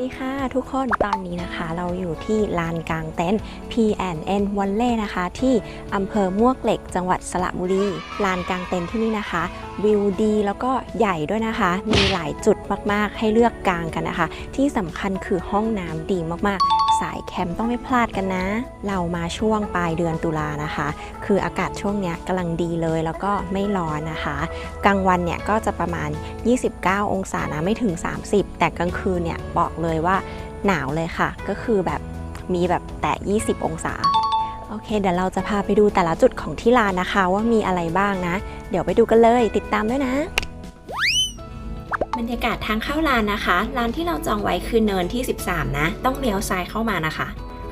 ดีค่ะทุกคนตอนนี้นะคะ เราอยู่ที่ลานกลางเต็นท์ P&N w a l l e นะคะ ที่อำเภอมวกเหล็กจังหวัดสระบุรีลานกลางเต็นท์ที่นี่นะคะ วิวดีแล้วก็ใหญ่ด้วยนะคะ มีหลายจุดมากๆ ให้เลือกกลางกันนะคะ ที่สำคัญคือห้องน้ำดีมากๆ สายแคมป์ต้องไม่พลาดกันนะ เรามาช่วงปลายเดือนตุลานะคะ คืออากาศช่วงเนี้ยกำลังดีเลยแล้วก็ไม่ร้อนนะคะ กลางวันเนี่ยก็จะประมาณ 29 องศานะไม่ถึง 30 แต่กลางคืนเนี่ยบอกเลยว่าหนาวเลยค่ะ ก็คือแบบมีแบบแตะ20 องศาโอเค เดี๋ยวเราจะพาไปดูแต่ละจุดของที่ลานนะคะ ว่ามีอะไรบ้างนะ เดี๋ยวไปดูกันเลยติดตามด้วยนะ บรรยากาศทางเข้าลานนะคะลานที่เราจองไว้คือเนินที่ 13 นะ ต้องเลี้ยวซ้ายเข้ามานะคะ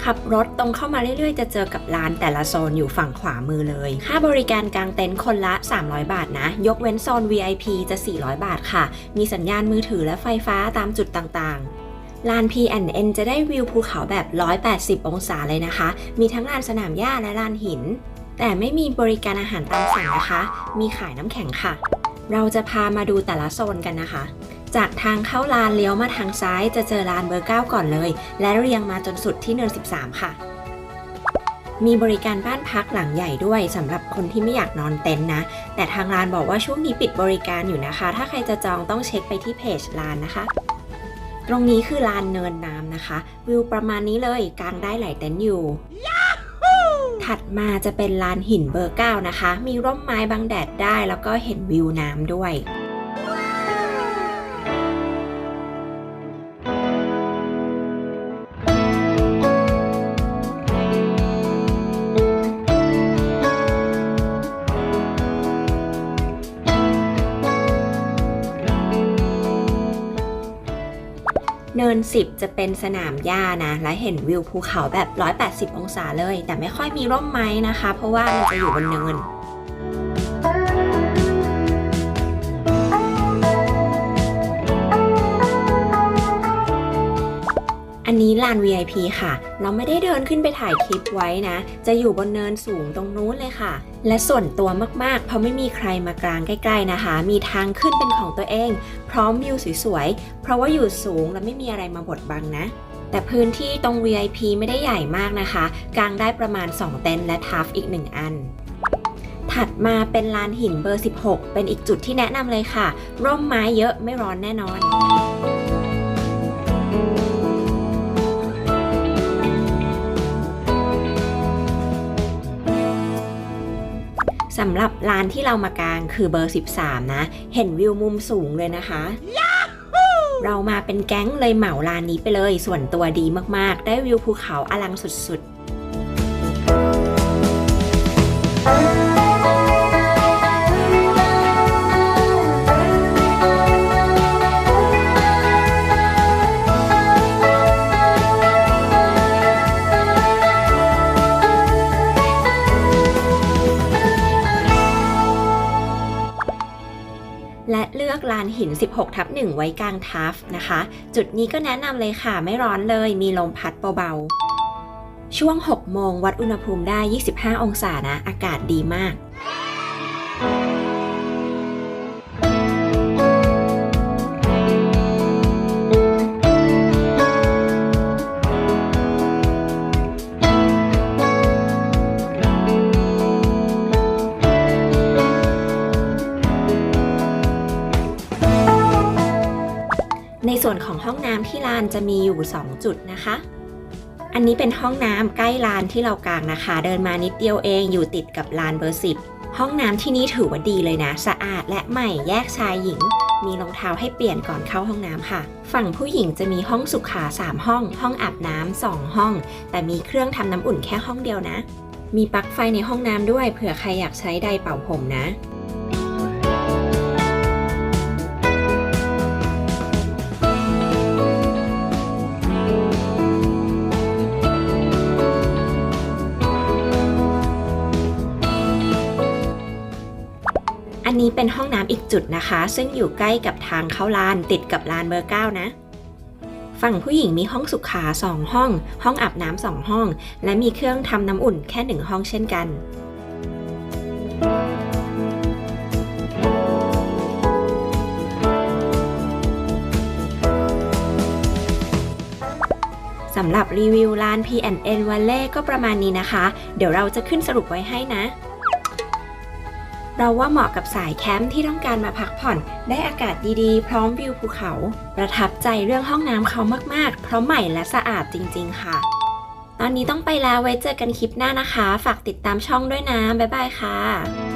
ขับรถตรงเข้ามาเรื่อยๆ จะเจอกับร้านแต่ละโซนอยู่ฝั่งขวามือเลย ค่าบริการกลางเต็นท์คนละ 300 บาทนะ ยกเว้นโซน VIP จะ 400 บาทค่ะ มีสัญญาณมือถือและไฟฟ้าตามจุดต่างๆลาน P&N จะได้วิวภูเขาแบบ 180 องศาเลยนะคะ มีทั้งลานสนามหญ้าและลานหิน แต่ไม่มีบริการอาหารตามสั่งนะคะ มีขายน้ำแข็งค่ะ เราจะพามาดูแต่ละโซนกันนะคะ จากทางเข้าลานเลี้ยวมาทางซ้ายจะเจอลานเบอร์ 9 ก่อนเลย และเรียงมาจนสุดที่เนิน 13 ค่ะ มีบริการบ้านพักหลังใหญ่ด้วยสำหรับคนที่ไม่อยากนอนเต็นท์นะ แต่ทางร้านบอกว่าช่วงนี้ปิดบริการอยู่นะคะ ถ้าใครจะจองต้องเช็คไปที่เพจร้านนะคะตรงนี้คือลานเนินน้ำนะคะ วิวประมาณนี้เลยกางได้หลายเต็นท์อยู่ ถัดมาจะเป็นลานหินเบอร์9นะคะ มีร่มไม้บังแดดได้ แล้วก็เห็นวิวน้ำด้วย นิน10 จะเป็นสนามหญ้านะ และเห็นวิวภูเขาแบบ 180 องศาเลย แต่ไม่ค่อยมีร่มไม้นะคะ เพราะว่ามันจะอยู่บนเนิน นี้ลาน VIP ค่ะ เราไม่ได้เดินขึ้นไปถ่ายคลิปไว้นะ จะอยู่บนเนินสูงตรงนู้นเลยค่ะ และส่วนตัวมากๆ เพราะไม่มีใครมากลางใกล้ ๆนะคะ มีทางขึ้นเป็นของตัวเอง พร้อมวิวสวยๆ เพราะว่าอยู่สูงและไม่มีอะไรมาบดบังนะแต่พื้นที่ตรง VIP ไม่ได้ใหญ่มากนะคะกางได้ประมาณ 2 เต็นท์และทัฟอีก 1 อัน ถัดมาเป็นลานหินเบอร์ 16 เป็นอีกจุดที่แนะนำเลยค่ะ ร่มไม้เยอะไม่ร้อนแน่นอน สำหรับร้านที่เรามากางคือเบอร์ 13 นะ เห็นวิวมุมสูงเลยนะคะ เรามาเป็นแก๊งเลยเหมาร้านนี้ไปเลย ส่วนตัวดีมากๆ ได้วิวภูเขาอลังสุดๆานหิน 16 ทับ1ไว้กลางทัฟนะคะ จุดนี้ก็แนะนำเลยค่ะไม่ร้อนเลยมีลมพัดเบาๆ ช่วง 6 โมงวัดอุณหภูมิได้ 25 องศานะ อากาศดีมากใน ส่วนของห้องน้ำที่ลานจะมีอยู่ 2 จุดนะคะ อันนี้เป็นห้องน้ำใกล้ลานที่เรากางนะคะ เดินมานิดเดียวเองอยู่ติดกับลานเบอร์สิบห้องน้ำที่นี่ถือว่าดีเลยนะ สะอาดและใหม่แยกชายหญิง มีรองเท้าให้เปลี่ยนก่อนเข้าห้องน้ำค่ะ ฝั่งผู้หญิงจะมีห้องสุขา 3 ห้อง ห้องอาบน้ำ2ห้อง แต่มีเครื่องทำน้ำอุ่นแค่ห้องเดียวนะ มีปลั๊กไฟในห้องน้ำด้วยเผื่อใครอยากใช้ไดร์เป่าผมนะ อันนี้เป็นห้องน้ำอีกจุดนะคะ ซึ่งอยู่ใกล้กับทางเข้าลานติดกับลานเบอร์9นะ ฝั่งผู้หญิงมีห้องสุขา 2 ห้อง ห้องอาบน้ำ2ห้อง และมีเครื่องทำน้ำอุ่นแค่1ห้องเช่นกันสำหรับรีวิวร้าน P&N Valley ก็ประมาณนี้นะคะ เดี๋ยวเราจะขึ้นสรุปไว้ให้นะ เราว่าเหมาะกับสายแคมป์ที่ต้องการมาพักผ่อน ได้อากาศดีๆ พร้อมวิวภูเขา ประทับใจเรื่องห้องน้ำเขามากๆ เพราะใหม่และสะอาดจริง ๆ ค่ะ ตอนนี้ต้องไปแล้วไว้เจอกันคลิปหน้านะคะ ฝากติดตามช่องด้วยนะ บ๊ายบายค่ะ